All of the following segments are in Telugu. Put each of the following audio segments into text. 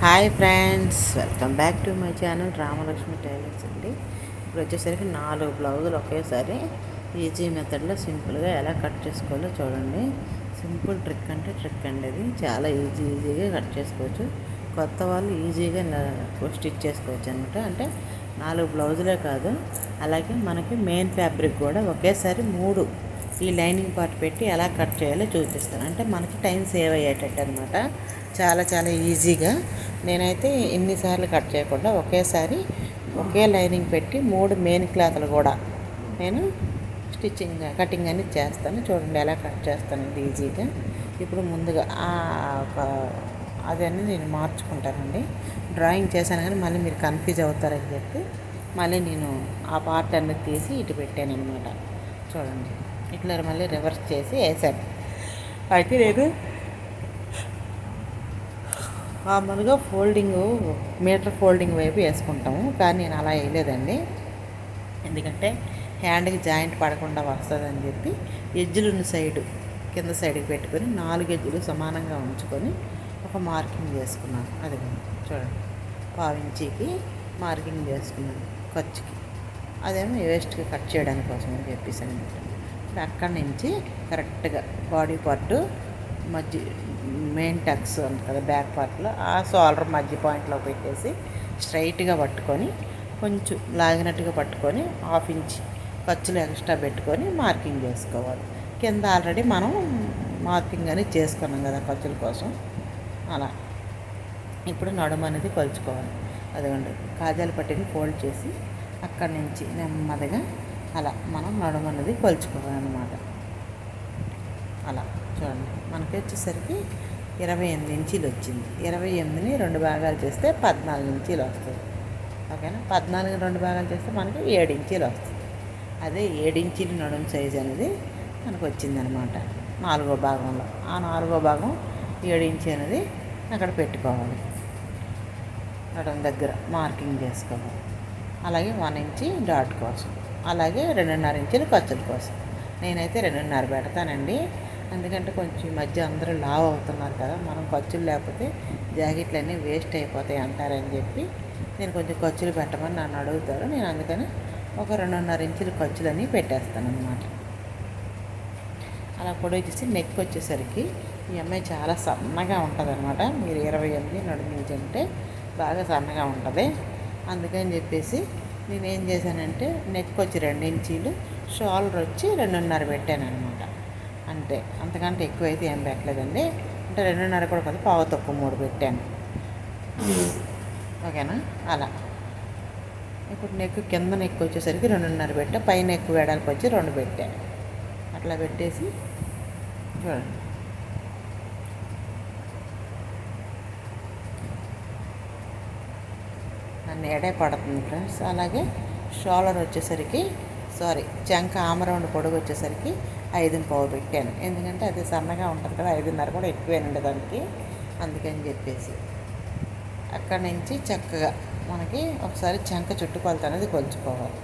Hi friends welcome back to my channel Ramalakshmi tailors అండి. ఇప్పుడు వచ్చేసరికి నాలుగు బ్లౌజులు ఒకేసారి ఈజీ మెథడ్లో సింపుల్గా ఎలా కట్ చేసుకోవాలో చూడండి. సింపుల్ ట్రిక్ అంటే ట్రిక్ అండి అది చాలా ఈజీ ఈజీగా కట్ చేసుకోవచ్చు. కొత్త వాళ్ళు ఈజీగా స్టిచ్ చేసుకోవచ్చు అనమాట అంటే నాలుగు బ్లౌజులే కాదు. అలాగే మనకి మెయిన్ ఫ్యాబ్రిక్ కూడా ఒకేసారి మూడు ఈ లైనింగ్ పార్ట్ పెట్టి ఎలా కట్ చేయాలో చూపిస్తాను. అంటే మనకి టైం సేవ్ అయ్యేటట్టు అనమాట చాలా చాలా ఈజీగా నేనైతే ఎన్నిసార్లు కట్ చేయకుండా ఒకేసారి ఒకే లైనింగ్ పెట్టి మూడు మెయిన్ క్లాత్లు కూడా నేను స్టిచ్చింగ్ కటింగ్ అనేది చేస్తాను. చూడండి ఎలా కట్ చేస్తాను ఇది ఈజీగా ఇప్పుడు ముందుగా అదన్నీ నేను మార్చుకుంటానండి. డ్రాయింగ్ చేశాను కానీ మళ్ళీ మీరు కన్ఫ్యూజ్ అవుతారని చెప్పి మళ్ళీ నేను ఆ పార్ట్ అనేది తీసి ఇటు పెట్టాను అనమాట చూడండి. ఇట్లా మళ్ళీ రివర్స్ చేసి వేసాను అయితే నేను మామూలుగా ఫోల్డింగ్ మీటర్ ఫోల్డింగ్ వైపు వేసుకుంటాము. కానీ నేను అలా వేయలేదండి. ఎందుకంటే హ్యాండ్కి జాయింట్ పడకుండా వస్తుందని చెప్పి ఎజ్జులున్న సైడు కింద సైడ్కి పెట్టుకొని నాలుగు ఎజ్జులు సమానంగా ఉంచుకొని ఒక మార్కింగ్ చేసుకున్నాను. అది చూడండి. పావించికి మార్కింగ్ చేసుకున్నాను ఖర్చుకి. అదేమో వేస్ట్గా కట్ చేయడానికి కోసం అని చెప్పేసి అనమాట అక్కడి నుంచి కరెక్ట్గా బాడీ పార్ట్ మధ్య మెయిన్ టక్స్ ఉంది కదా బ్యాక్ పార్ట్లో ఆ సోలర్ మధ్య పాయింట్లో పెట్టేసి స్ట్రైట్గా పట్టుకొని కొంచెం లాగినట్టుగా పట్టుకొని హాఫ్ ఇంచ్ ఖర్చులు ఎక్స్ట్రా పెట్టుకొని మార్కింగ్ చేసుకోవాలి. కింద ఆల్రెడీ మనం మార్కింగ్ అనేది చేసుకున్నాం కదా ఖర్చుల కోసం. అలా. ఇప్పుడు నడుము అనేది కొలుచుకోవాలి. అదిగోండి కాజాలు పట్టిని ఫోల్డ్ చేసి అక్కడి నుంచి నెమ్మదిగా అలా మనం నడుము అనేది కొలుచుకోవాలన్నమాట. అలా చూడండి మనకి వచ్చేసరికి ఇరవై ఎనిమిది ఇంచీలు వచ్చింది. ఇరవై ఎనిమిదిని రెండు భాగాలు చేస్తే పద్నాలుగు ఇంచీలు వస్తుంది. ఓకేనా? పద్నాలుగు రెండు భాగాలు చేస్తే మనకి ఏడు ఇంచీలు వస్తుంది. అదే ఏడు ఇంచీలు నడుం సైజ్ అనేది మనకు వచ్చిందనమాట. నాలుగో భాగంలో. ఆ నాలుగో భాగం ఏడు ఇంచి అనేది అక్కడ పెట్టుకోవాలి. నడుం దగ్గర మార్కింగ్ చేసుకోవాలి. అలాగే వన్ ఇంచి డాట్ కోసం. అలాగే రెండున్నర ఇంచులు ఖర్చుల కోసం. నేనైతే రెండున్నర పెడతానండి. ఎందుకంటే కొంచెం మధ్య అందరూ లావ్ అవుతున్నారు కదా మనం ఖర్చులు లేకపోతే జాకెట్లు అన్నీ వేస్ట్ అయిపోతాయి అంటారని చెప్పి నేను కొంచెం ఖర్చులు పెట్టమని నన్ను అడుగుతారు. నేను అందుకని ఒక రెండున్నర ఇంచులు ఖర్చులన్నీ పెట్టేస్తాను అనమాట అలా కూడా వచ్చేసి నెక్ వచ్చేసరికి ఈ అమ్మాయి చాలా సన్నగా ఉంటుంది అనమాట మీరు ఇరవై ఎనిమిది నడిపించంటే బాగా సన్నగా ఉంటుంది. అందుకని చెప్పేసి నేనేం చేశానంటే నెక్ వచ్చి రెండు ఇంచీలు షోల్డర్ వచ్చి రెండున్నర పెట్టాను అనమాట అంతే. అంతకంటే ఎక్కువ అయితే ఏం పెట్టలేదండి. అంటే రెండున్నర కూడా కాదు పావు తక్కువ మూడు పెట్టాను. ఓకేనా? అలా. ఇప్పుడు నెక్ కింద నెక్ వచ్చేసరికి రెండున్నర పెట్టా పైన ఎక్కువ వేయడానికి వచ్చి రెండు పెట్టాను అట్లా పెట్టేసి చూడండి. నన్ను ఎడే పడుతుంది ఫ్రెండ్స్. అలాగే షోల్డర్ వచ్చేసరికి సారీ చంక ఆమరౌండ్ పొడుగు వచ్చేసరికి ఐదు పావు పెట్టాను ఎందుకంటే అది సన్నగా ఉంటుంది కదా ఐదున్నర కూడా ఎక్కువేనండి దానికి. అందుకని చెప్పేసి. అక్కడి నుంచి చక్కగా మనకి ఒకసారి చంక చుట్టుకొలత అనేది కొలుచుకోవాలి.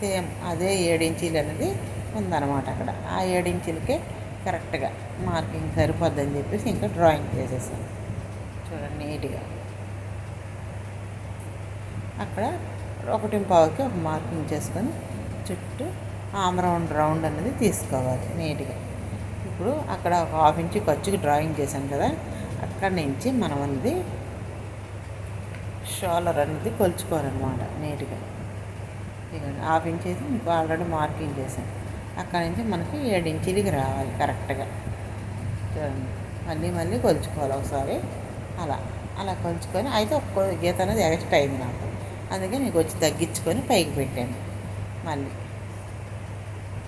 సేమ్ అదే ఏడించీలు అనేది ఉందన్నమాట అక్కడ. ఆ ఏడించీలకే కరెక్ట్గా మార్కింగ్ సరిపోద్దని చెప్పేసి ఇంకా డ్రాయింగ్ చేసేసాను చూడండి నీట్గా. అక్కడ ఒకటి పావుకి ఒక మార్కింగ్ చేసుకొని చుట్టూ ఆమ్ రౌండ్ రౌండ్ అనేది తీసుకోవాలి నీట్గా. ఇప్పుడు అక్కడ ఒక హాఫ్ ఇంచ్ ఖర్చుకి డ్రాయింగ్ చేశాం కదా అక్కడి నుంచి మనం అనేది షోలర్ అనేది కొలుచుకోవాలన్నమాట నీట్గా. హాఫ్ ఇంచ్ అయితే మీకు ఆల్రెడీ మార్కింగ్ చేశాను అక్కడ నుంచి మనకి ఏడు ఇంచులకి రావాలి కరెక్ట్గా. చూడండి మళ్ళీ మళ్ళీ కొలుచుకోవాలి ఒకసారి. అలా అలా కొలుచుకొని అయితే ఒక్క గీత అనేది ఎక్స్ట్రా అయింది నాకు. అందుకే నీకు వచ్చి తగ్గించుకొని పైకి పెట్టాను. మళ్ళీ.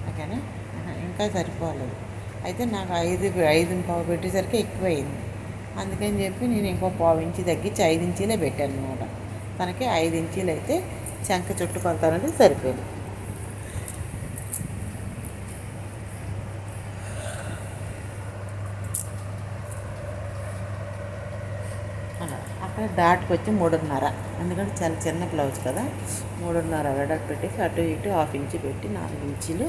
ఓకేనా? ఇంకా సరిపోలేదు. అయితే నాకు ఐదు ఐదు పావు పెట్టేసరికి ఎక్కువ అయింది అందుకని చెప్పి నేను ఇంకో పావు ఇంచి తగ్గించి ఐదు ఇంచీలే పెట్టాను అనమాట తనకి ఐదు ఇంచీలు అయితే చంక చుట్టుకొలత అనేది సరిపోయింది అక్కడ డాట్కి వచ్చి మూడున్నర. ఎందుకంటే చాలా చిన్న బ్లౌజ్ కదా. మూడున్నర వెడల్పు పెట్టేసి అటు ఇటు హాఫ్ ఇంచి పెట్టి నాలుగు ఇంచులు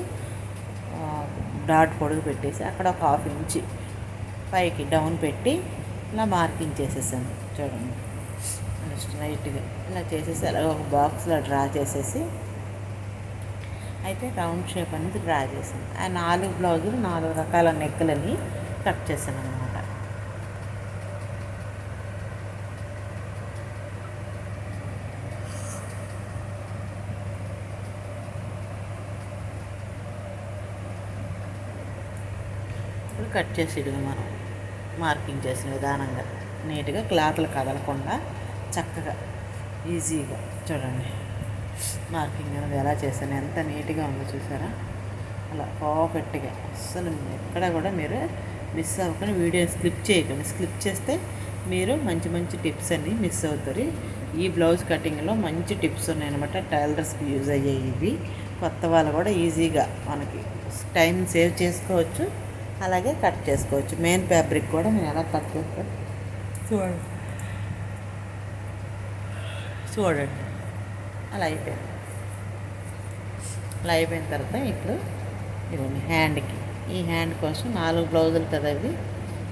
డాట్ పొడుగు పెట్టేసి అక్కడ ఒక హాఫ్ ఇంచి పైకి డౌన్ పెట్టి ఇలా మార్కింగ్ చేసేసాను. చూడండి. స్ట్రైట్గా ఇలా చేసేసి అలా ఒక బాక్స్లో డ్రా చేసేసి అయితే రౌండ్ షేప్ అనేది డ్రా చేశాను. ఆ నాలుగు బ్లౌజులు నాలుగు రకాల నెక్కులని కట్ చేశాను అన్నమాట ఇప్పుడు కట్ చేసేది మనం మార్కింగ్ చేసిన విధానంగా నీట్గా క్లాత్లు కదలకుండా చక్కగా ఈజీగా చూడండి. మార్కింగ్ అనేది ఎలా చేశాను ఎంత నీట్గా ఉందో చూసారా? అలా పర్ఫెక్ట్గా అస్సలు ఎక్కడ కూడా మీరు మిస్ అవ్వకుండా వీడియో స్క్లిప్ చేయకండి. స్క్లిప్ చేస్తే మీరు మంచి మంచి టిప్స్ అన్ని మిస్ అవుతారు. ఈ బ్లౌజ్ కటింగ్లో మంచి టిప్స్ ఉన్నాయన్నమాట. టైలర్స్కి యూజ్ అయ్యాయి ఇవి కొత్త వాళ్ళు కూడా ఈజీగా మనకి టైం సేవ్ చేసుకోవచ్చు. అలాగే కట్ చేసుకోవచ్చు. మెయిన్ ఫ్యాబ్రిక్ కూడా నేను ఎలా కట్ చేస్తాను చూడండి. చూడండి. అలా అయిపోయింది. అలా అయిపోయిన తర్వాత ఇప్పుడు ఇదిగోండి హ్యాండ్కి ఈ హ్యాండ్ కోసం నాలుగు బ్లౌజులు కదా అవి.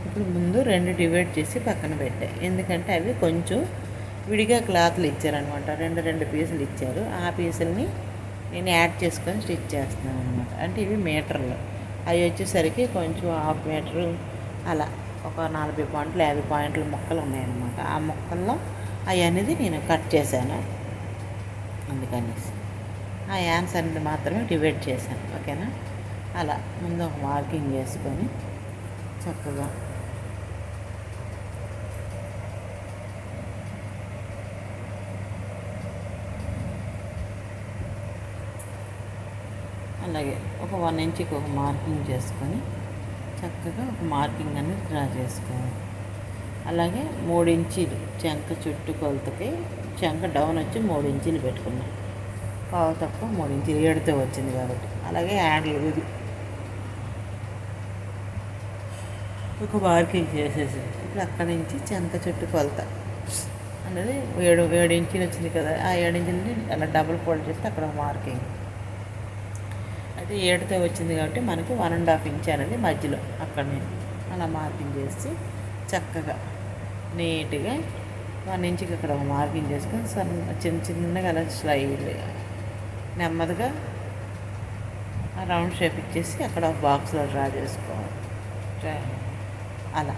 ఇప్పుడు ముందు రెండు డివైడ్ చేసి పక్కన పెట్టాయి ఎందుకంటే అవి కొంచెం విడిగా క్లాత్లు ఇచ్చారనమాట రెండు రెండు పీసులు ఇచ్చారు. ఆ పీసుల్ని నేను యాడ్ చేసుకొని స్టిచ్ చేస్తున్నాను అనమాట అంటే ఇవి మీటర్లు అవి వచ్చేసరికి కొంచెం హాఫ్ మీటరు అలా ఒక నలభై పాయింట్లు యాభై పాయింట్ల మొక్కలు ఉన్నాయన్నమాట. ఆ మొక్కల్లో అవి అనేది నేను కట్ చేశాను అందుకనేసి. ఆ యాన్స్ అనేది మాత్రమే డివైడ్ చేశాను ఓకేనా? అలా ముందు ఒక మార్కింగ్ చేసుకొని చక్కగా అలాగే ఒక వన్ ఇంచ్కి ఒక మార్కింగ్ చేసుకొని చక్కగా ఒక మార్కింగ్ అనేది డ్రా చేసుకోవాలి. అలాగే మూడు ఇంచీలు చెంక చుట్టూ కొలతకి చెంక డౌన్ వచ్చి మూడు ఇంచీలు పెట్టుకున్నాం. పావు తక్కువ మూడు ఇంచీలు ఏడుతో వచ్చింది కాబట్టి. అలాగే హ్యాండిల్ ఇది. ఒక మార్కింగ్ చేసేసి ఇప్పుడు అక్కడి నుంచి చెంక చుట్టూ కొలత అనేది ఏడు ఏడు ఇంచీలు వచ్చింది కదా ఆ ఏడు ఇంచులని అలా డబుల్ ఫోల్డ్ చేస్తే అక్కడ ఒక మార్కింగ్. అయితే ఏడుతో వచ్చింది కాబట్టి మనకి వన్ అండ్ హాఫ్ ఇంచ్ అనేది మధ్యలో అక్కడ నుంచి అలా మార్కింగ్ చేసి చక్కగా నీట్గా వన్ ఇంచుకి అక్కడ ఒక మార్కింగ్ చేసుకొని సన్న చిన్న చిన్నగా అలా స్లైడ్ నెమ్మదిగా రౌండ్ షేప్ ఇచ్చేసి అక్కడ ఒక బాక్స్లో డ్రా చేసుకోవాలి. అలా.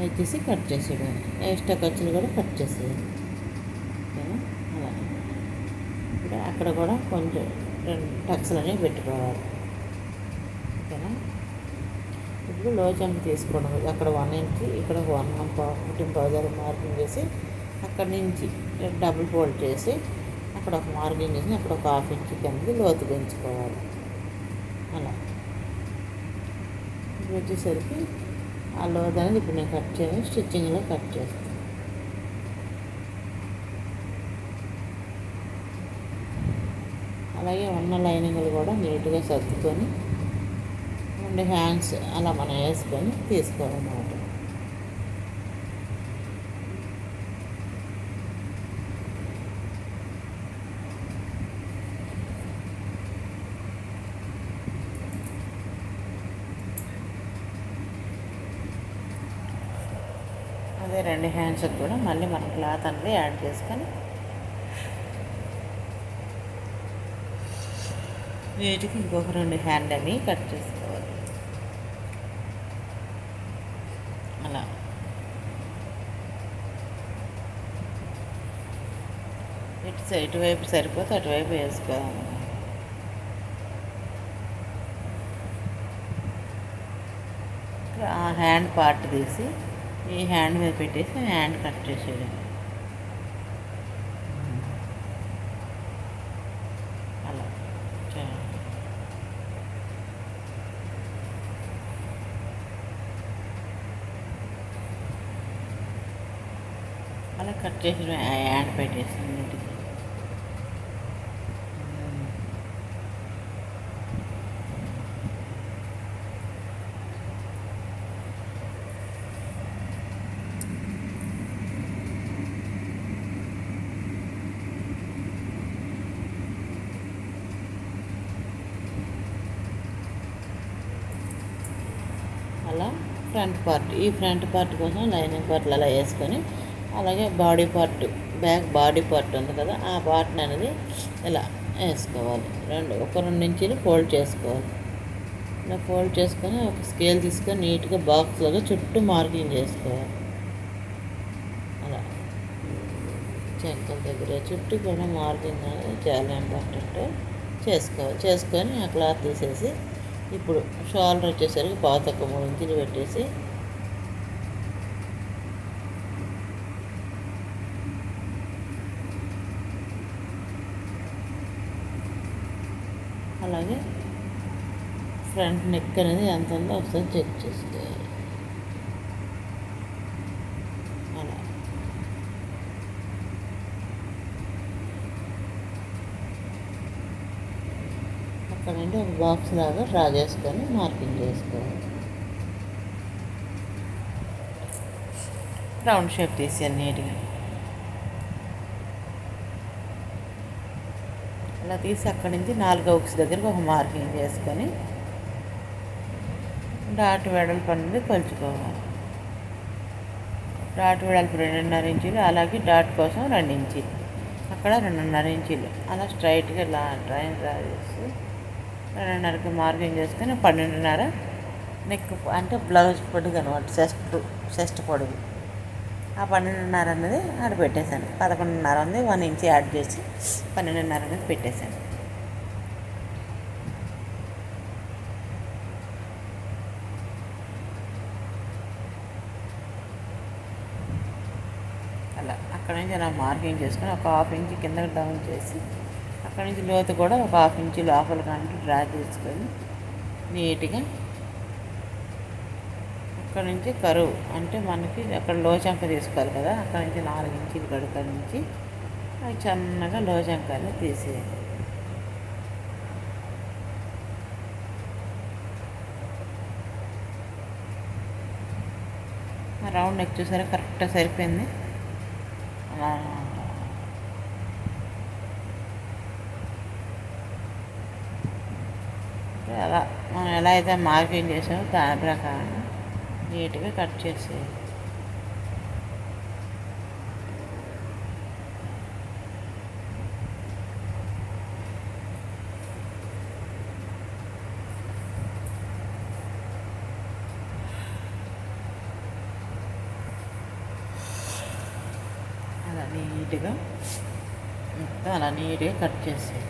అవి వచ్చేసి కట్ చేసేయడం. ఎక్స్ట్రా ఖర్చులు కూడా కట్ చేసేయాలి. ఓకేనా? అలా. ఇప్పుడు అక్కడ కూడా కొంచెం రెండు టక్స్లు అనేవి పెట్టుకోవాలి. ఓకేనా? ఇప్పుడు లో జంప్ తీసుకోవడం. అక్కడ వన్ ఇంచ్ ఇక్కడ వన్ ఫిఫ్టీన్ థౌజండ్ మార్కింగ్ చేసి అక్కడ నుంచి డబుల్ ఫోల్డ్ చేసి అక్కడ ఒక మార్కింగ్ చేసి అక్కడ ఒక హాఫ్ ఇంచ్ కింద లోతు పెంచుకోవాలి. అలా. ఇప్పుడు వచ్చేసరికి ఆ లోతు అనేది ఇప్పుడు నేను కట్ చేయను స్టిచ్చింగ్లో కట్ చేస్తాను అలాగే ఉన్న లైనింగ్లు కూడా నీట్గా సర్దుకొని ఉండే హ్యాండ్స్ అలా మనం వేసుకొని తీసుకోవాలన్నమాట. అదే రెండు హ్యాండ్స్ కూడా మళ్ళీ మనం క్లాత్ అనేది యాడ్ చేసుకొని వీటికి ఇంకొక రెండు హ్యాండ్ అని కట్ చేసుకోవాలి. అలా. ఇటు సై- ఇటువైపు సరిపోతే అటువైపు వేసుకోవాలి. ఆ హ్యాండ్ పార్ట్ తీసి ఈ హ్యాండ్ మీద పెట్టేసి హ్యాండ్ కట్ చేసేయడం అలా. చేయండి అలా కట్ చేసి హ్యాండ్ పెట్టేసి నీట్గా అలా ఫ్రంట్ పార్ట్ ఈ ఫ్రంట్ పార్ట్ కోసం లైనింగ్ పార్ట్లు అలా వేసుకొని అలాగే body part back body part ఉంది కదా ఆ పార్ట్ని అనేది ఇలా వేసుకోవాలి. రెండు ఒక రెండు ఇంచీలు ఫోల్డ్ చేసుకోవాలి. ఇలా ఫోల్డ్ చేసుకొని ఒక స్కేల్ తీసుకొని నీట్గా బాక్స్లోగా చుట్టూ మార్కింగ్ చేసుకోవాలి. అలా. చెక్కల దగ్గర చుట్టూ కూడా మార్కింగ్ అనేది చాలా ఇంపార్టెంట్. చేసుకోవాలి. చేసుకొని ఆ క్లాత్ తీసేసి ఇప్పుడు షోల్డర్ వచ్చేసరికి పాత మూడు ఇంచులు పెట్టేసి అలాగే ఫ్రంట్ నెక్ అనేది ఎంత ఉందో ఒకసారి చెక్ చేసుకోవాలి అలా అంటే ఒక బాక్స్ లాగా డ్రా చేసుకొని మార్కింగ్ చేసుకోవాలి. రౌండ్ షేప్ తీసేయాలి నీట్గా. అలా తీసి అక్కడి నుంచి నాలుగో ఉక్స్ దగ్గరికి ఒక మార్కింగ్ చేసుకొని డాట్ వెడల్పు అనేది కొలుచుకోవాలి. డాట్ వెడల్పు రెండున్నర ఇంచులు అలాగే డాట్ కోసం రెండు ఇంచీలు. అక్కడ రెండున్నర ఇంచీలు. అలా స్ట్రైట్గా ఇలా డ్రాయింగ్ డ్రా చేసి రెండున్నరకి మార్కింగ్ చేసుకొని పన్నెండున్నర నెక్ అంటే బ్లౌజ్ పొడుగు అనమాట చెస్ట్ చెస్ట్ పొడుగు. ఆ పన్నెండున్నర అనేది ఆడ పెట్టేశాను. పదకొండున్నర ఉంది వన్ ఇంచ్ యాడ్ చేసి పన్నెండున్నర అనేది పెట్టేశాను. అలా అక్కడ నుంచి నా మార్కింగ్ చేసుకొని ఒక హాఫ్ ఇంచ్ కిందకి డౌన్ చేసి అక్కడ నుంచి లోతు కూడా ఒక హాఫ్ ఇంచు లోపల కంటూ డ్రా చేసుకొని నీట్గా అక్కడ నుంచి కరువు అంటే మనకి అక్కడ లోచంక తీసుకోవాలి కదా అక్కడ నుంచి నాలుగు ఇంచులు గడుక నుంచి అది చిన్నగా లోచంకాన్ని తీసేయాలి. ఆ రౌండ్ నెక్ చూసారా? కరెక్ట్గా సరిపోయింది. అలా అలా మనం ఎలా అయితే మార్కింగ్ చేసామో దాని ప్రకారం. నీట్గా కట్ చేసేయాలి అలా నీట్గా మొత్తం అలా నీట్గా కట్ చేసేది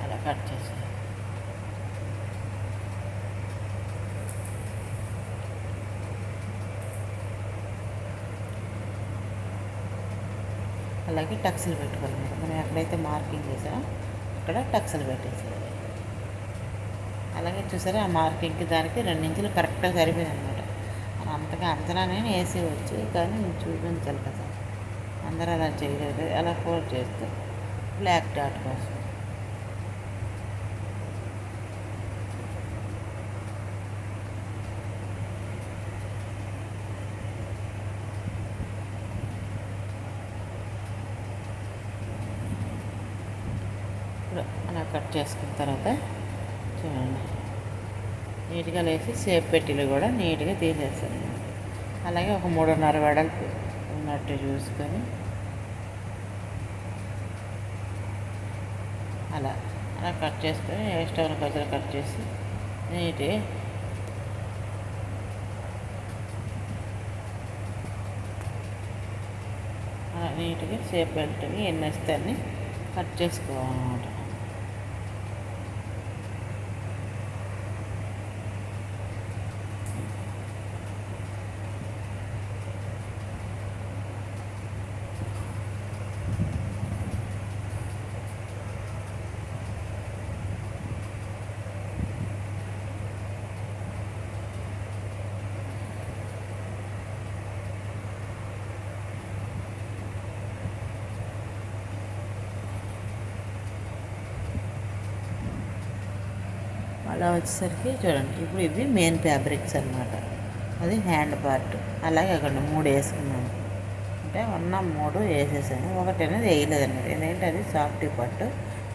అలా కట్ చేసేయాలి అలాగే టక్స్లు పెట్టుకోవాలి మనం ఎక్కడైతే మార్కింగ్ చేసామో అక్కడ టక్స్లు పెట్టేసేయాలి. అలాగే చూసారా ఆ మార్కింగ్కి దానికి రెండు ఇంచులు కరెక్ట్గా సరిపోయింది అనమాట అంతగా అంతలానే వేసేయచ్చు కానీ చూపించాలి కదా. అందరూ అలా చేయలేదు. అలా ఫోల్డ్ చేస్తే బ్లాక్ డాట్ కోసం ఇప్పుడు అలా కట్ చేసుకున్న తర్వాత చూడండి. నీట్గా లేసి సేఫ్ పెట్టిలు కూడా నీట్గా తీసేస్తాను అలాగే ఒక మూడున్నర వెడల్పు ఉన్నట్టు చూసుకొని అలా అలా కట్ చేసుకొని స్టవ్ కొద్దిగా కట్ చేసి నీట్గా అలా నీట్గా సేపు పెట్టుకొని ఎన్ని వస్తే కట్ చేసుకోవాలన్నమాట. అలా వచ్చేసరికి చూడండి ఇప్పుడు ఇది మెయిన్ ఫ్యాబ్రిక్స్ అనమాట అది హ్యాండ్ పార్ట్ అలాగే అక్కడ మూడు వేసుకున్నాను. అంటే ఉన్న మూడు వేసేసాను. ఒకటి అనేది వేయలేదండి ఎందుకంటే అది సాఫ్ట్ పట్టు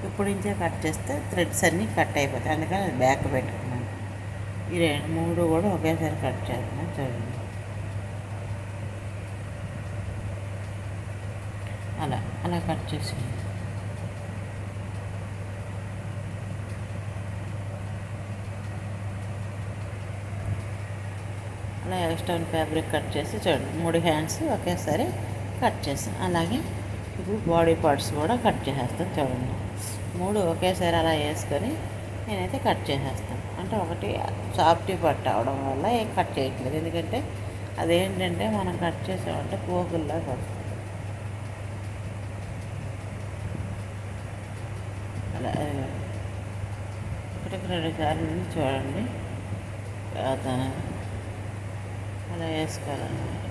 ఇప్పుడు నుంచే కట్ చేస్తే థ్రెడ్స్ అన్నీ కట్ అయిపోతాయి. అందుకని అది బ్యాక్ పెట్టుకున్నాను. ఈ రెండు మూడు కూడా ఒకేసారి కట్ చేస్తున్నాను చూడండి. అలా అలా కట్ చేసాను అలా ఎక్స్ట్రా ఫ్యాబ్రిక్ కట్ చేసి చూడండి మూడు హ్యాండ్స్ ఒకేసారి కట్ చేస్తాం అలాగే ఇప్పుడు బాడీ పార్ట్స్ కూడా కట్ చేసేస్తాను చూడండి. మూడు ఒకేసారి అలా వేసుకొని నేనైతే కట్ చేసేస్తాను. అంటే ఒకటి సాఫ్టీ పట్టు అవడం వల్ల ఏం కట్ చేయట్లేదు. ఎందుకంటే అదేంటంటే మనం కట్ చేసామంటే పోగుల్లా వస్తుంది అలా ఒకటికి రెండు సార్లు చూడండి. తర్వాత అలా వేసుకోవాలన్నమాట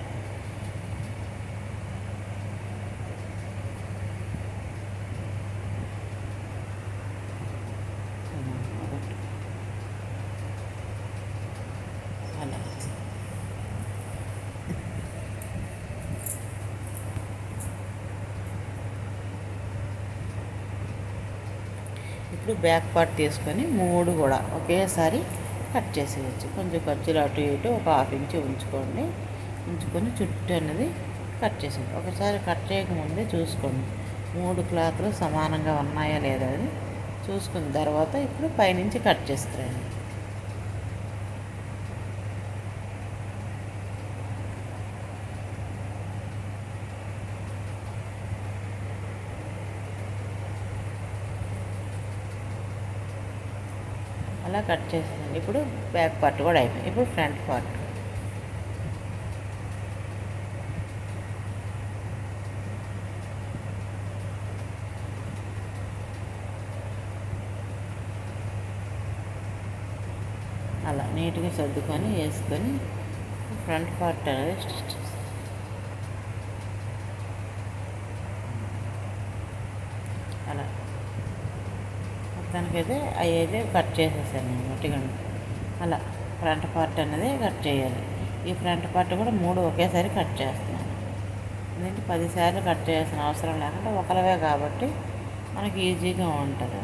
అలా. ఇప్పుడు బ్యాక్ పార్ట్ తీసుకొని మూడు కూడా ఒకేసారి కట్ చేసేయచ్చు. కొంచెం ఖర్చులు అటు ఇటు ఒక హాఫ్ ఇంచ్ ఉంచుకోండి. ఉంచుకొని చుట్టూ అనేది కట్ చేసేయండి. ఒకసారి కట్ చేయకముందే చూసుకోండి. మూడు క్లాత్లు సమానంగా ఉన్నాయా లేదా అని చూసుకున్న తర్వాత ఇప్పుడు పైనుంచి కట్ చేస్తారండి. అలా కట్ చేసాను ఇప్పుడు బ్యాక్ పార్ట్ కూడా అయిపోయింది. ఇప్పుడు ఫ్రంట్ పార్ట్. అలా నీట్గా సర్దుకొని వేసుకొని ఫ్రంట్ పార్ట్ అనేది స్టిచ్ చేస్తాను అలా మొత్తానికైతే అవి అయితే కట్ చేసేసాను నేను మట్టిగా అలా ఫ్రంట్ పార్ట్ అనేది కట్ చేయాలి. ఈ ఫ్రంట్ పార్ట్ కూడా మూడు ఒకేసారి కట్ చేస్తున్నాను. ఎందుకంటే పదిసార్లు కట్ చేయాల్సిన అవసరం లేకుండా ఒకలవే కాబట్టి మనకి ఈజీగా ఉంటుంది.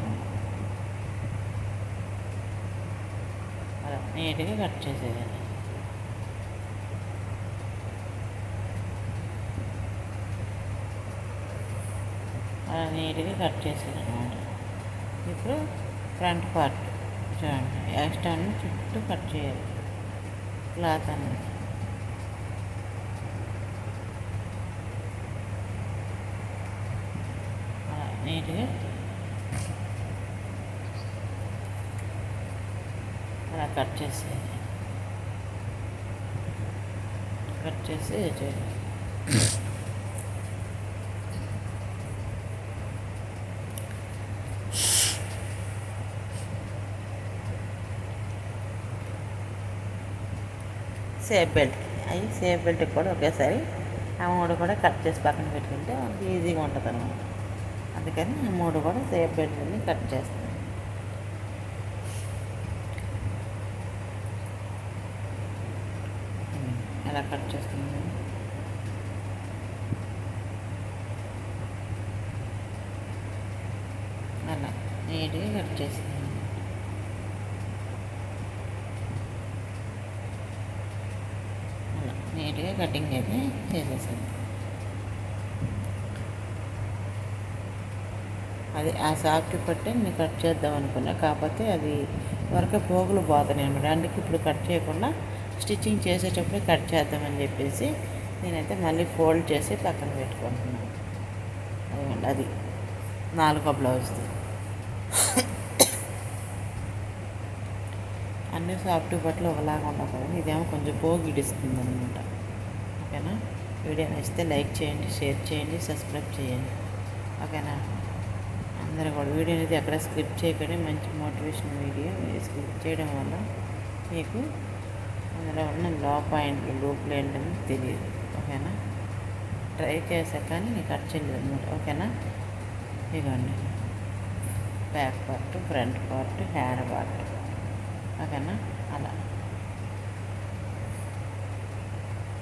అలా నీట్గా కట్ చేసేయాలి. అలా నీట్గా కట్ చేసేది అనమాట ఇప్పుడు ఫ్రంట్ పార్ట్ చూడండి. ఎక్స్ట్రా చుట్టూ కట్ చేయాలి. క్లాత్ అనేది. అలా నీట్గా. అలా కట్ చేసేది కట్ చేసి చేయాలి సేఫ్ బెల్ట్. అవి సేఫ్ బెల్ట్ కూడా ఒకేసారి ఆ మూడు కూడా కట్ చేసి పక్కన పెట్టుకుంటే మనకి ఈజీగా ఉంటుంది అనమాట అందుకని ఆ మూడు కూడా సేఫ్ బెల్ట్ని కట్ చేస్తాను. ఎలా కట్ చేస్తుంది అలా నీట్గా కట్ చేస్తున్నాను అలా నీట్గా కటింగ్ అయితే చేసేసాను అది ఆ సాఫ్ట్ పట్టే నేను కట్ చేద్దాం అనుకున్నా. కాకపోతే అది వరకు పోగులు పోతున్నాయి అనమాట అందుకే ఇప్పుడు కట్ చేయకుండా స్టిచ్చింగ్ చేసేటప్పుడు కట్ చేద్దామని చెప్పేసి నేనైతే మళ్ళీ ఫోల్డ్ చేసి పక్కన పెట్టుకుంటున్నాను. అదిగోండి అది నాలుగో బ్లౌజ్ది. అన్ని సాఫ్ట్ బట్టలు ఒకలాగా ఉండకూడదు. ఇదేమో కొంచెం పోగిడిస్తుంది అనమాట ఓకేనా? వీడియో నచ్చితే లైక్ చేయండి షేర్ చేయండి సబ్స్క్రైబ్ చేయండి. ఓకేనా? అందరూ కూడా వీడియో అనేది ఎక్కడ స్క్రిప్ట్ చేయకండి. మంచి మోటివేషన్ వీడియో మీరు స్క్రిప్ట్ చేయడం వల్ల మీకు అందులో ఉన్న లో పాయింట్లు లూప్లు ఏంటని తెలియదు. ఓకేనా? ట్రై చేశాక కానీ నీకు కట్ అనమాట. ఓకేనా? ఇదిగోండి. Back part front part hand part. ఓకేనా? అలా.